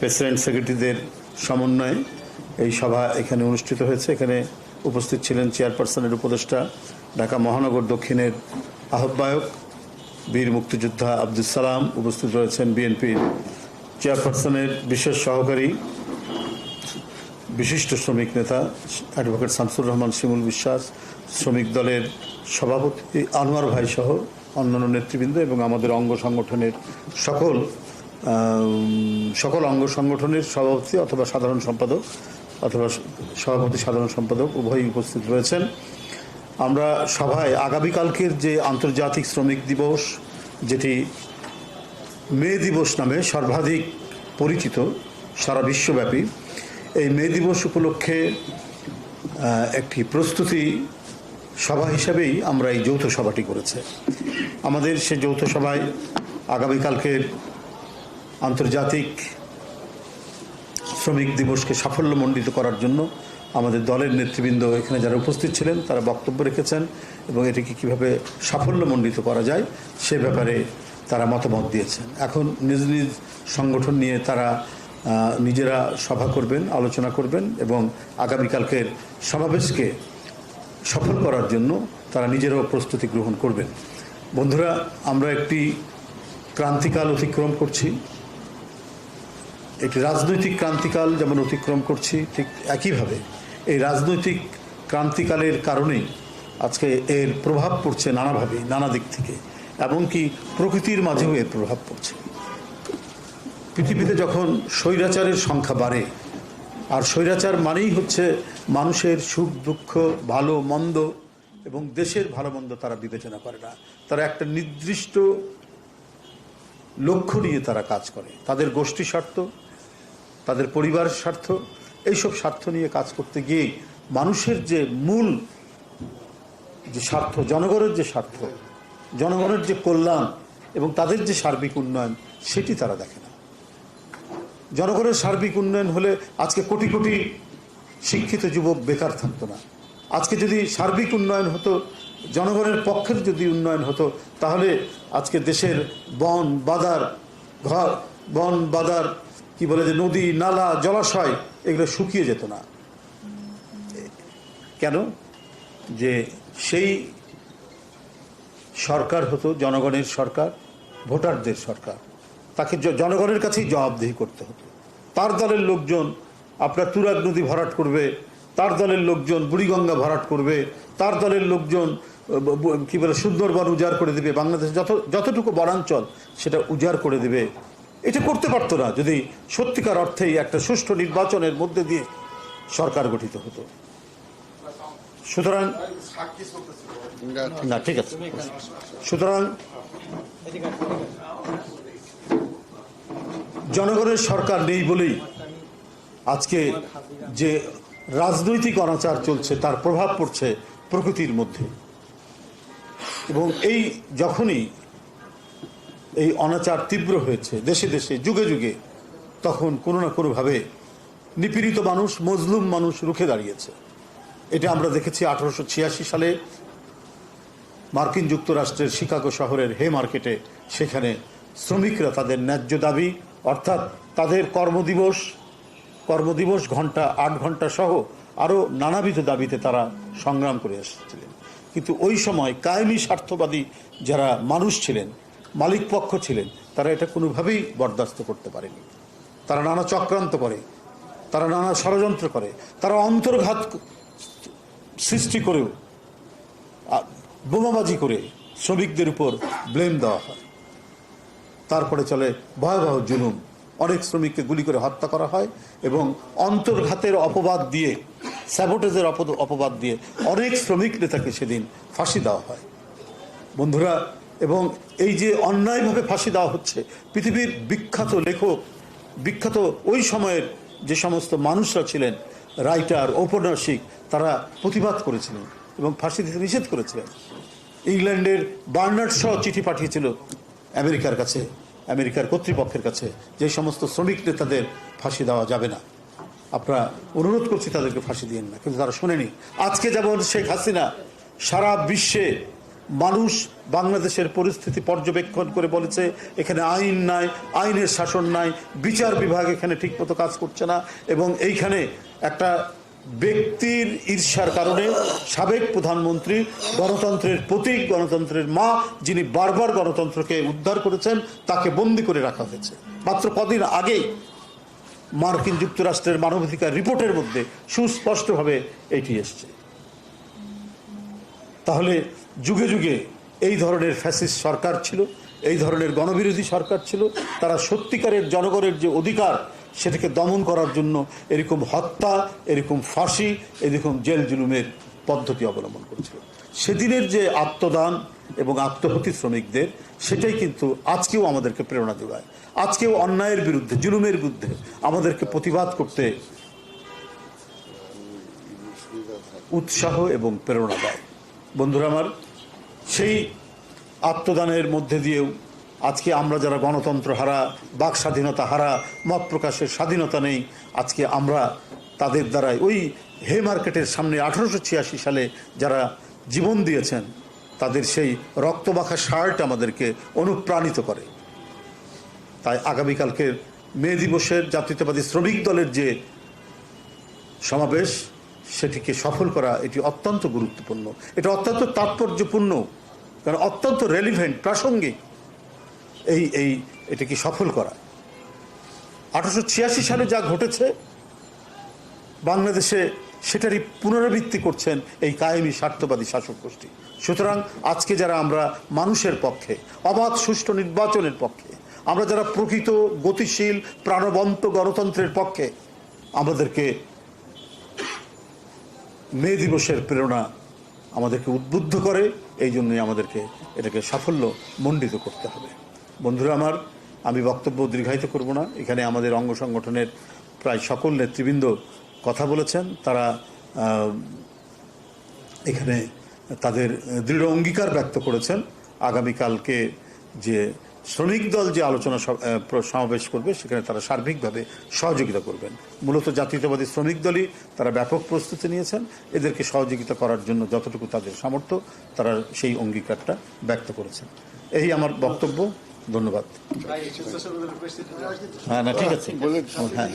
President সেক্রেটারিদের সমন্বয়ে এই সভা এখানে অনুষ্ঠিত হয়েছে। এখানে উপস্থিত ছিলেন চেয়ারপারসনের উপদেষ্টা, ঢাকা মহানগর দক্ষিণের আহ্বায়ক বীর মুক্তিযোদ্ধা আব্দুল সালাম, উপস্থিত রয়েছেন বিএনপির চেয়ারপারসনের বিশেষ সহকারী বিশিষ্ট শ্রমিক নেতা অ্যাডভোকেট শামসুর রহমান, শিমুল বিশ্বাস, শ্রমিক দলের সভাপতি আনোয়ার ভাই সহ অন্যান্য নেতৃবৃন্দ এবং আমাদের অঙ্গ সংগঠনের সকল সকল অঙ্গ সংগঠনের সভাপতি অথবা সাধারণ সম্পাদক অথবা সভাপতি সাধারণ সম্পাদক উভয়ই উপস্থিত রয়েছেন। আমরা সভায় আগামীকালকের যে আন্তর্জাতিক শ্রমিক দিবস, যেটি মে দিবস নামে সর্বাধিক পরিচিত সারা বিশ্বব্যাপী, এই মে দিবস উপলক্ষে একটি প্রস্তুতি সভা হিসাবেই আমরা এই যৌথ সভাটি করেছে। আমাদের সে যৌথ সভায় আগামীকালকের আন্তর্জাতিক শ্রমিক দিবসকে সাফল্যমণ্ডিত করার জন্য আমাদের দলের নেতৃবৃন্দ এখানে যারা উপস্থিত ছিলেন, তারা বক্তব্য রেখেছেন এবং এটিকে কীভাবে সাফল্যমণ্ডিত করা যায় সে ব্যাপারে তারা মতামত দিয়েছেন। এখন নিজ নিজ সংগঠন নিয়ে তারা নিজেরা সভা করবেন, আলোচনা করবেন এবং আগামীকালকের সমাবেশকে সফল করার জন্য তারা নিজেরাও প্রস্তুতি গ্রহণ করবেন। বন্ধুরা, আমরা একটি ক্রান্তিকাল অতিক্রম করছি। একটি রাজনৈতিক ক্রান্তিকাল যেমন অতিক্রম করছি, ঠিক একইভাবে এই রাজনৈতিক ক্রান্তিকালের কারণেই আজকে এর প্রভাব পড়ছে নানাভাবে, নানা দিক থেকে, এমনকি প্রকৃতির মাঝেও এর প্রভাব পড়ছে। পৃথিবীতে যখন স্বৈরাচারের সংখ্যা বাড়ে, আর স্বৈরাচার মানেই হচ্ছে মানুষের সুখ, দুঃখ, ভালো, মন্দ এবং দেশের ভালো, মন্দ তারা বিবেচনা করে না। তারা একটা নির্দিষ্ট লক্ষ্য নিয়ে তারা কাজ করে। তাদের গোষ্ঠী স্বার্থ তাদের পরিবারের স্বার্থ, এইসব স্বার্থ নিয়ে কাজ করতে গিয়ে মানুষের যে মূল যে স্বার্থ, জনগণের যে স্বার্থ, জনগণের যে কল্যাণ এবং তাদের যে সার্বিক উন্নয়ন, সেটি তারা দেখে না। জনগণের সার্বিক উন্নয়ন হলে আজকে কোটি কোটি শিক্ষিত যুবক বেকার থাকতো না। আজকে যদি সার্বিক উন্নয়ন হতো, জনগণের পক্ষের যদি উন্নয়ন হতো, তাহলে আজকে দেশের বন বাদার ঘর, বন বাদার কি বলে যে নদী, নালা, জলাশয়, এগুলো শুকিয়ে যেত না। কেন? যে সেই সরকার হতো, জনগণের সরকার, ভোটারদের সরকার। তাকে জনগণের কাছেই জবাবদিহি করতে হতো। তার দলের লোকজন, আপনার তুরাগ নদী ভরাট করবে, তার দলের লোকজন, বুড়িগঙ্গা ভরাট করবে, তার দলের লোকজন কি বলে, সুন্দরবন উজাড় করে দেবে, বাংলাদেশ যত যতটুকু বনাঞ্চল, সেটা উজাড় করে দিবে। এটা করতে পারতো না যদি সত্যিকার অর্থেই একটা সুষ্ঠু নির্বাচনের মধ্যে দিয়ে সরকার গঠিত হতো। সুতরাং না, ঠিক আছে। সুতরাং জনগণের সরকার নেই বলেই আজকে যে রাজনৈতিক অনাচার চলছে, তার প্রভাব পড়ছে প্রকৃতির মধ্যে। এবং এই যখনই এই অনাচার তীব্র হয়েছে দেশে দেশে, যুগে যুগে। তখন কোনো না কোনোভাবে নিপীড়িত মানুষ, মজলুম মানুষ রুখে দাঁড়িয়েছে। এটা আমরা দেখেছি আঠারোশো ছিয়াশি সালে মার্কিন যুক্তরাষ্ট্রের শিকাগো শহরের হে মার্কেটে। সেখানে শ্রমিকরা তাদের ন্যায্য দাবি, অর্থাৎ তাদের কর্মদিবস কর্মদিবস ঘণ্টা আট ঘণ্টা সহ আরও নানাবিধ দাবিতে তারা সংগ্রাম করে এসেছিলেন। কিন্তু ওই সময় কায়েমি স্বার্থবাদী যারা মানুষ ছিলেন মালিক পক্ষ ছিলেন, তারা এটা কোনোভাবেই বরদাস্ত করতে পারেনি। তারা নানা চক্রান্ত করে, তারা নানা ষড়যন্ত্র করে, তারা অন্তর্ঘাত সৃষ্টি করেও বোমাবাজি করে শ্রমিকদের উপর ব্লেম দেওয়া হয়। তারপরে চলে ভয়াবহ জুলুম। অনেক শ্রমিককে গুলি করে হত্যা করা হয় এবং অন্তর্ঘাতের অপবাদ দিয়ে, স্যাবোটেজের অপবাদ দিয়ে অনেক শ্রমিক নেতাকে সেদিন ফাঁসি দেওয়া হয়। বন্ধুরা এবং এই যে অন্যায়ভাবে ফাঁসি দেওয়া হচ্ছে, পৃথিবীর বিখ্যাত লেখক, বিখ্যাত ওই সময়ের যে সমস্ত মানুষরা ছিলেন, রাইটার, ঔপন্যাসিক, তারা প্রতিবাদ করেছিলেন এবং ফাঁসি দিতে নিষেধ করেছিলেন। ইংল্যান্ডের বার্নার্ড শ চিঠি পাঠিয়েছিল আমেরিকার কাছে, আমেরিকার কর্তৃপক্ষের কাছে, যে সমস্ত শ্রমিক নেতাদের ফাঁসি দেওয়া যাবে না। আপনারা অনুরোধ করছি তাদেরকে ফাঁসি দিয়েন না, কিন্তু তারা শোনেনি। আজকে যেমন শেখ হাসিনা সারা বিশ্বে মানুষ বাংলাদেশের পরিস্থিতি পর্যবেক্ষণ করে বলেছে, এখানে আইন নাই, আইনের শাসন নাই, বিচার বিভাগ এখানে ঠিকমতো কাজ করছে না, এবং এইখানে একটা ব্যক্তির ঈর্ষার কারণে সাবেক প্রধানমন্ত্রী গণতন্ত্রের প্রতীক, গণতন্ত্রের মা, যিনি বারবার গণতন্ত্রকে উদ্ধার করেছেন, তাকে বন্দি করে রাখা হয়েছে। মাত্র কদিন আগেই মার্কিন যুক্তরাষ্ট্রের মানবাধিকার রিপোর্টের মধ্যে সুস্পষ্টভাবে এটি এসছে। তাহলে যুগে যুগে এই ধরনের ফ্যাসিস্ট সরকার ছিল, এই ধরনের গণবিরোধী সরকার ছিল। তারা সত্যিকারের জনগণের যে অধিকার, সেটাকে দমন করার জন্য এরকম হত্যা, এরকম ফাঁসি, এরকম জেল জুলুমের পদ্ধতি অবলম্বন করেছিল। সেদিনের যে আত্মদান এবং আত্মহতি শ্রমিকদের, সেটাই কিন্তু আজকেও আমাদেরকে প্রেরণা যোগায়। আজকেও অন্যায়ের বিরুদ্ধে, জুলুমের বিরুদ্ধে আমাদেরকে প্রতিবাদ করতে উৎসাহ এবং প্রেরণা দেয়। বন্ধুরা আমার সেই আত্মদানের মধ্যে দিয়েও আজকে আমরা যারা গণতন্ত্র হারা, বাক স্বাধীনতা হারা, মত প্রকাশের স্বাধীনতা নেই, আজকে আমরা তাদের দ্বারাই ওই হে মার্কেটের সামনে আঠারোশো ছিয়াশি সালে যারা জীবন দিয়েছেন, তাদের সেই রক্তমাখা শার্ট আমাদেরকে অনুপ্রাণিত করে। তাই আগামীকালকের মে দিবসের জাতীয়তাবাদী শ্রমিক দলের যে সমাবেশ সেটিকে সফল করা এটি অত্যন্ত গুরুত্বপূর্ণ। এটা অত্যন্ত তাৎপর্যপূর্ণ, কারণ অত্যন্ত রেলিভেন্ট প্রাসঙ্গিক এই এই এটাকে সফল করা। আঠারোশো ছিয়াশি সালে যা ঘটেছে, বাংলাদেশে সেটারই পুনরাবৃত্তি করছেন এই কায়েমি স্বার্থবাদী শাসক গোষ্ঠী। সুতরাং আজকে যারা আমরা মানুষের পক্ষে, অবাধ সুষ্ঠু নির্বাচনের পক্ষে, আমরা যারা প্রকৃত গতিশীল, প্রাণবন্ত গণতন্ত্রের পক্ষে, আমাদেরকে মে দিবসের প্রেরণা আমাদেরকে উদ্বুদ্ধ করে, এই জন্যই আমাদেরকে এটাকে সাফল্য মণ্ডিত করতে হবে। বন্ধুরা আমার, আমি বক্তব্য দীর্ঘায়িত করব না। এখানে আমাদের অঙ্গ সংগঠনের প্রায় সকল নেতৃবৃন্দ কথা বলেছেন। তারা এখানে তাদের দৃঢ় অঙ্গীকার ব্যক্ত করেছেন। আগামীকালকে যে শ্রমিক দল যে আলোচনা সমাবেশ করবে সেখানে তারা সার্বিকভাবে সহযোগিতা করবেন। মূলত জাতীয়তাবাদী শ্রমিক দলই তারা ব্যাপক প্রস্তুতি নিয়েছেন। এদেরকে সহযোগিতা করার জন্য যতটুকু তাদের সামর্থ্য তারা সেই অঙ্গীকারটা ব্যক্ত করেছেন। এই আমার বক্তব্য। ধন্যবাদ। হ্যাঁ না ঠিক আছে। হ্যাঁ।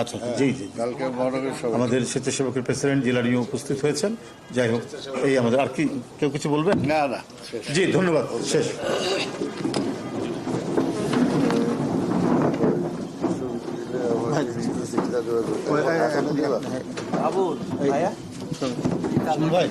আচ্ছা জি জি সভা। আমাদের স্বেচ্ছাসেবকের প্রেসিডেন্ট জেলারিও উপস্থিত হয়েছেন। যাই হোক এই আমাদের আর কি কেউ কিছু বলবেন? না না জি ধন্যবাদ। শেষ। আবুল ভাইয়া? ভাই।